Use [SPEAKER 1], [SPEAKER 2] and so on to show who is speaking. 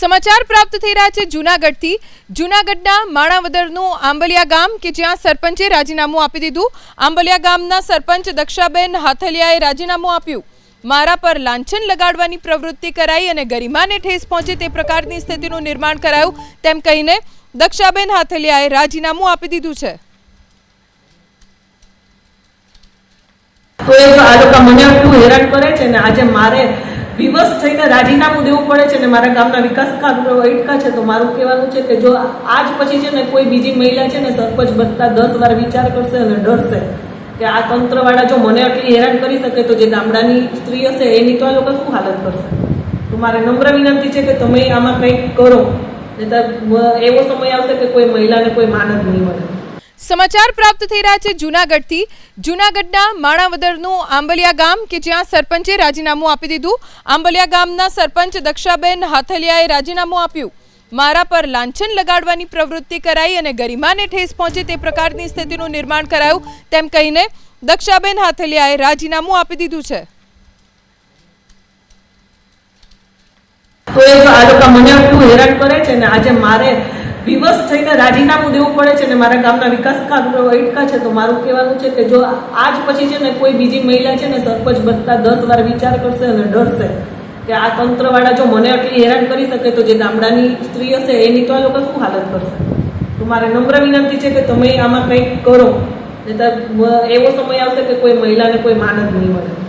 [SPEAKER 1] સમાચાર પ્રાપ્ત થઈ રહ્યા છે જૂનાગઢથી. જૂનાગઢના માણાવદરનું આંબલિયા ગામ કે જ્યાં સરપંચે રાજીનામું આપી દીધું. આંબલિયા ગામના સરપંચ દક્ષાબેન હાથલિયાએ રાજીનામું આપ્યું. મારા પર લાંછન લગાડવાની પ્રવૃત્તિ કરાઈ અને ગરિમાને ઠેસ પહોંચે તે પ્રકારની સ્થિતિનું નિર્માણ કરાયું, તેમ કહીને દક્ષાબેન હાથલિયાએ રાજીનામું આપી દીધું છે.
[SPEAKER 2] કોઈ આ લોકો મને હેરાન કરે છે ને આજે મારે વિવશ થઈને રાજીનામું દેવું પડે છે ને મારા ગામના વિકાસ કાર્યો અટકા છે, તો મારું કહેવાનું છે કે જો આજ પછી છે ને કોઈ બીજી મહિલા છે ને સરપંચ બનતા દસ વાર વિચાર કરશે અને ડરશે કે આ તંત્રવાળા જો મને આટલી હેરાન કરી શકે તો જે ગામડાની સ્ત્રી હશે, એની તો આ લોકો શું હાલત કરશે? તો મારે નમ્ર વિનંતી છે કે તમે આમાં કંઈક કરો, નહીંતર એવો સમય આવશે કે કોઈ મહિલાને કોઈ માન નહીં મળે.
[SPEAKER 1] સમાચાર પ્રાપ્ત થઈ રહ્યા છે જૂનાગઢથી. જૂનાગઢના માણાવદરનું આંબલિયા ગામ કે જ્યાં સરપંચે રાજીનામું આપી દીધું. આંબલિયા ગામના સરપંચ દક્ષાબેન હાથલિયાએ રાજીનામું આપ્યું. મારા પર લાંછન લગાડવાની પ્રવૃત્તિ કરાઈ અને ગરિમાને ઠેસ પહોંચે તે પ્રકારની સ્થિતિનું નિર્માણ કરાયું, તેમ કહીને દક્ષાબેન હાથલિયાએ રાજીનામું આપી દીધું છે.
[SPEAKER 2] કોઈ આ લોકો મને હેરાન કરે છે ને આજે મારે વિવશ થઈને રાજીનામું દેવું પડે છે ને મારા ગામના વિકાસ કાર્યો અટકા છે, તો મારું કહેવાનું છે કે જો આજ પછી છે ને કોઈ બીજી મહિલા છે ને સરપંચ બનતા દસ વાર વિચાર કરશે અને ડરશે કે આ તંત્રવાળા જો મને આટલી હેરાન કરી શકે તો જે ગામડાની સ્ત્રી હશે એની તો આ લોકો શું હાલત કરશે? તો મારે નમ્ર વિનંતી છે કે તમે આમાં કંઈક કરો નહીં એવો સમય આવશે કે કોઈ મહિલાને કોઈ માનદ નહીં મળે.